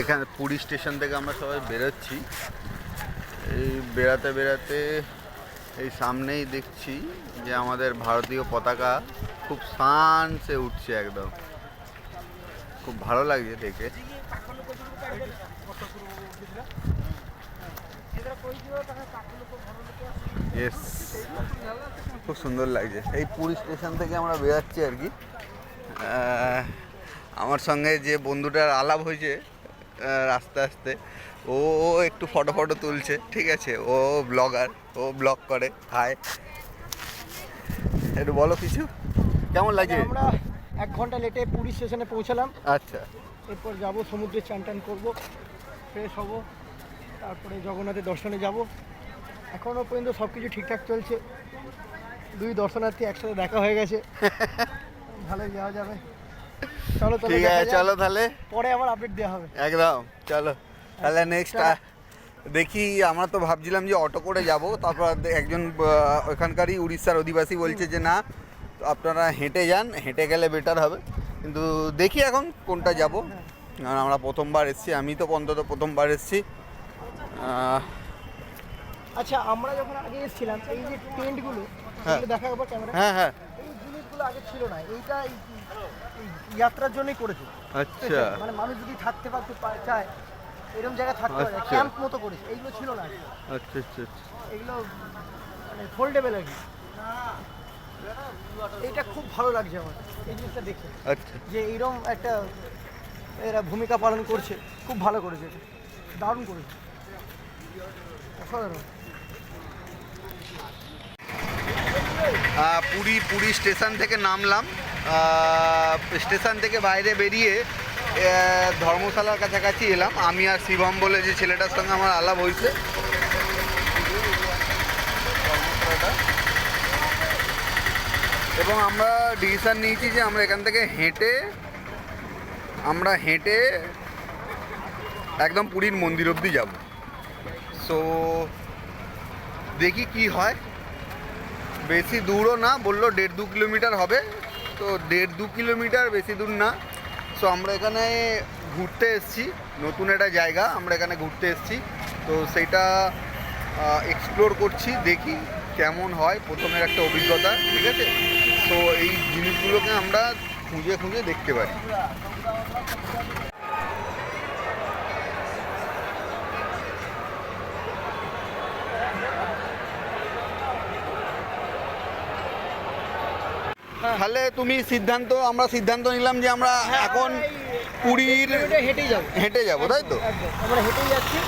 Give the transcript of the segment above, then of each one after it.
এখানে পুরী স্টেশন থেকে আমরা সবাই বেরোচ্ছি। এই বেড়াতে বেড়াতে এই সামনেই দেখছি যে আমাদের ভারতীয় পতাকা খুব শানসে উঠছে একদম। খুব ভালো লাগছে দেখে. খুব সুন্দর লাগছে। এই পুরী স্টেশন থেকে আমরা বেরাচ্ছি আর কি। আমার সঙ্গে যে বন্ধুটার আলাপ হয়েছে আস্তে আস্তে। ও ও একটু ফটো ফটো তুলছে ঠিক আছে? ও ব্লগার ও ব্লগ করে হাই একটু বলো কিছু? কেমন লাগছে? আমরা এক ঘণ্টা লেটে পুরী স্টেশনে পৌঁছালাম। আচ্ছা। এরপর যাব সমুদ্রে চান টান করব ফ্রেশ হব তারপরে জগন্নাথের দর্শনে যাব। এখনও পর্যন্ত সব কিছু ঠিকঠাক চলছে। দুই দর্শনার্থী একসাথে দেখা হয়ে গেছে। ভালোই যাওয়া যাবে। চলো ঠিক আছে চলো তাহলে। পরে আবার আপডেট দেওয়া হবে। একদম চলো। তাহলে নেক্সট দেখি আমরা তো ভাবছিলাম যে অটো করে যাব তারপর একজন ওখানকারই উড়িষ্যার অধিবাসী বলছে যে না আপনারা হেঁটে যান হেঁটে গেলে বেটার হবে। কিন্তু দেখি এখন কোনটা যাব। কারণ আমরা প্রথমবার এসেছি আমি তো অন্তত প্রথমবার এসেছি। আচ্ছা আমরা যখন আগে এসেছিলাম এই যে টেন্টগুলো হ্যাঁ। দেখা ক্যামেরা হ্যাঁ হ্যাঁ। জিনিসগুলো আগে ছিল না। এইটা এই এই যাত্রার জন্যই করেছে। আচ্ছা। মানে মানুষ যদি থাকতে পারতে চায় এরকম জায়গায় থাকতে পারে। আচ্ছা। ক্যাম্প মতো করেছে। এইগুলো ছিল না আচ্ছা আচ্ছা আচ্ছা। এগুলো মানে ফোল্ডেবল আর কি। এটা খুব ভালো লাগছে আমার। এই জিনিসটা দেখে। আচ্ছা। যে এইরকম একটা এরা ভূমিকা পালন করছে। খুব ভালো করেছে। দারুণ করেছে। অসাধারণ। পুরী পুরী স্টেশন থেকে নামলাম। স্টেশন থেকে বাইরে বেরিয়ে ধর্মশালার কাছাকাছি এলাম। আমি আর শিবম বলে যে ছেলেটার সঙ্গে আমার আলাপ হয়েছে। এবং আমরা ডিসিশন নিয়েছি যে আমরা এখান থেকে হেঁটে, আমরা হেঁটে একদম পুরীর মন্দির অবধি যাব। সো দেখি কি হয়। বেশি দূরও না, বলল দেড় দু কিলোমিটার হবে। তো দেড় দু কিলোমিটার বেশি দূর না। সো আমরা এখানে ঘুরতে এসেছি, নতুন একটা জায়গা, আমরা এখানে ঘুরতে এসেছি। তো সেটা এক্সপ্লোর করছি, দেখি কেমন হয়, প্রথমের একটা অভিজ্ঞতা, ঠিক আছে? তো এই জিনিসগুলোকে আমরা খুঁজে খুঁজে দেখতে পারি। তাহলে তুমি সিদ্ধান্ত আমরা সিদ্ধান্ত নিলাম যে আমরা এখন পুরীর হেঁটে যাব তাই তো? আমরা হেঁটেই যাচ্ছি।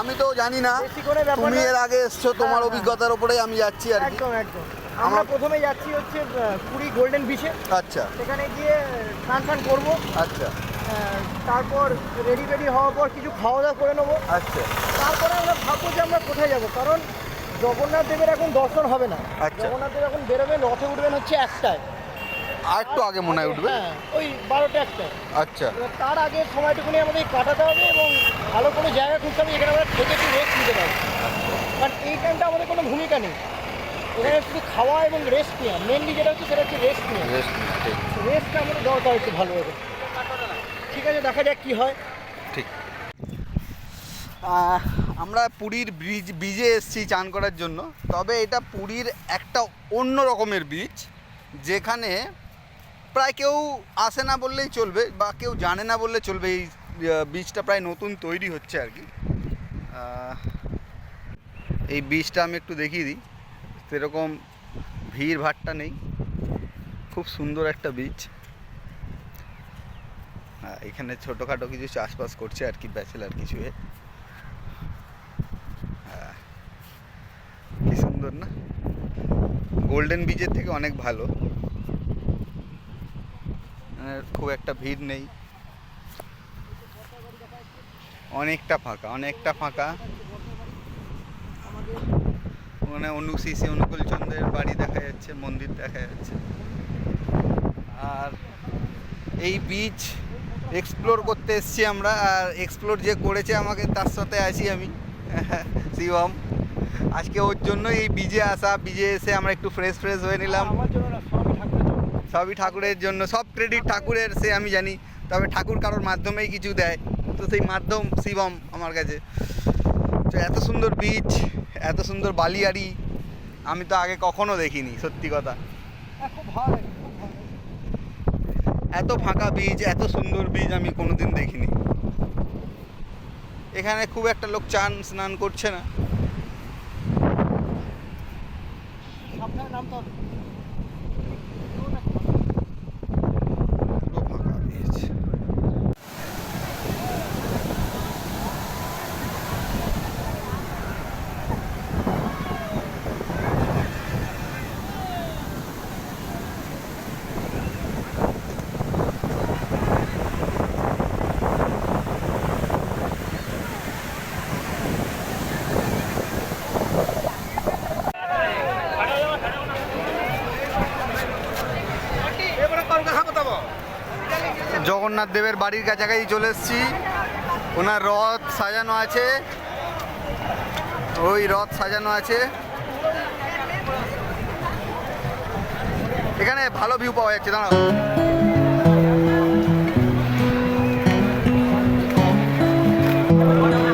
আমি তো জানি না তুমি এর আগে এসছো তোমার হ্যাঁ, হ্যাঁ। অভিজ্ঞতার উপরে আমি যাচ্ছি আর কি। একদম একদম। আমরা প্রথমে যাচ্ছি হচ্ছে পুরী গোল্ডেন বিচে আচ্ছা। সেখানে গিয়ে স্নান টান করব। আচ্ছা। তারপর রেডি ফেডি হওয়ার পর কিছু খাওয়া দাওয়া করে নেব। আচ্ছা। তারপরে আমরা ভাববো যে আমরা কোথায় যাব কারণ জগন্নাথ দেবের এখন দর্শন হবে না। আচ্ছা। জগন্নাথ দেব এখন বেরোবেন রথে উঠবেন হচ্ছে একটায়। আর একটু আগে মনে হয় উঠবে? হ্যাঁ ওই বারোটা একটা। আচ্ছা। এবার তার আগে সময়টুকুনি আমাদের কাটাতে হবে এবং ভালো কোনো জায়গা খুঁজতে হবে যেখানে আমরা থেকে একটু রেস্ট নিতে পারব। কারণ এই টাইমটা আমাদের কোনো ভূমিকা নেই। এখানে শুধু খাওয়া এবং রেস্ট নেওয়া। মেনলি যেটা হচ্ছে সেটা হচ্ছে রেস্ট নেওয়া। রেস্ট ঠিক। রেস্টটা আমাদের দরকার একটু ভালোভাবে। ঠিক আছে দেখা যাক কী হয়। ঠিক। আমরা পুরীর ব্রিজ ব্রিজে এসেছি চান করার জন্য। তবে এটা পুরীর একটা অন্য রকমের ব্রিজ যেখানে প্রায় কেউ আসে না বললেই চলবে বা কেউ জানে না বললে চলবে। এই বীজটা প্রায় নতুন তৈরি হচ্ছে আর কি। এই বীজটা আমি একটু দেখিয়ে দিই। সেরকম ভিড় ভাট্টা নেই। খুব সুন্দর একটা বীজ। এখানে ছোটোখাটো কিছু চাষবাস করছে আর কি ব্যাচেলার কিছু এ। কি সুন্দর না? গোল্ডেন বীজের থেকে অনেক ভালো। মানে খুব একটা ভিড় নেই। অনেকটা ফাঁকা অনেকটা ফাঁকা। মানে অনু, শ্রী অনুকূল চন্দ্রের বাড়ি দেখা যাচ্ছে, মন্দির দেখা যাচ্ছে। আর এই বিচ এক্সপ্লোর করতে এসেছি আমরা, আর এক্সপ্লোর যে করেছে আমাকে, তার সাথে আছি আমি। শিবম, আজকে ওর জন্য এই বিজে আসা। বিজে এসে আমরা একটু ফ্রেশ ফ্রেশ হয়ে নিলাম আমার জন্য না স্বামী ঠাকুরের জন্য সবই ঠাকুরের জন্য সব ক্রেডিট ঠাকুরের সে আমি জানি। তবে ঠাকুর কারোর মাধ্যমেই কিছু দেয়। তো সেই মাধ্যম শিবম আমার কাছে। তো এত সুন্দর বীচ এত সুন্দর বালিয়াড়ি আমি তো আগে কখনো দেখিনি সত্যি কথা। হ্যাঁ। এত ফাঁকা বীজ এত সুন্দর বীজ আমি কোনোদিন দেখিনি। এখানে খুব একটা লোক চান স্নান করছে না। সাবধানে নামতে হবে পুরো ফাঁকা বীজ জগন্নাথ দেবের বাড়ির কাছাকাছি চলে এসেছি। ওনার রথ সাজানো আছে। ওই রথ সাজানো আছে। এখানে ভালো ভিউ পাওয়া যাচ্ছে, দাঁড়াও। পেয়ে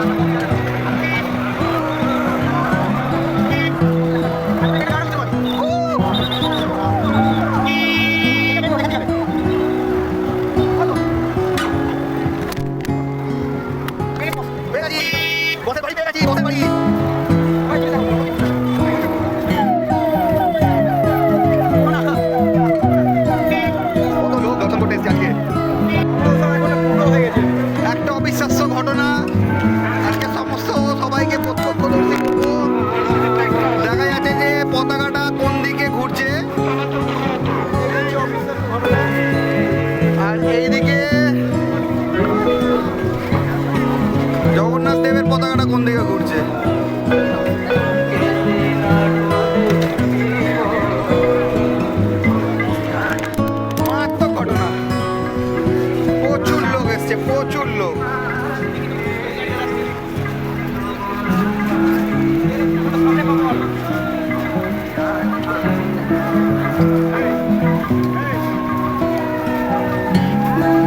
যাচ্ছে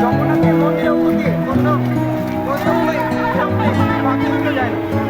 জগন্নাথের মন্দিরের উপর দিয়ে কোনো কোনো ওই বাকি উল্টো যায় না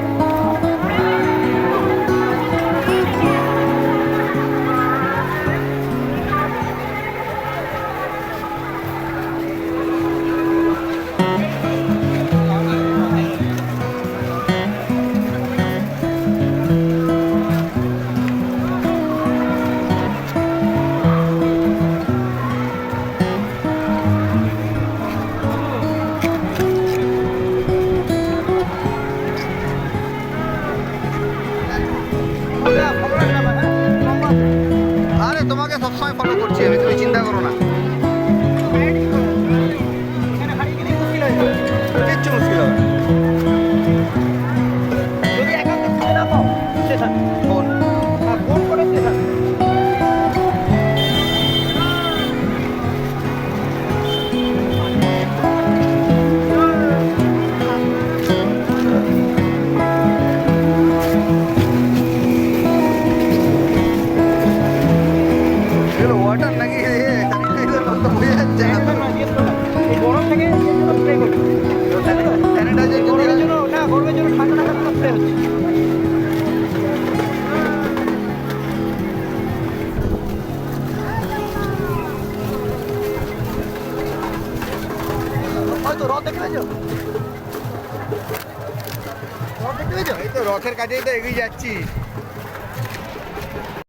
রথের কাছেই তো এগিয়ে যাচ্ছি।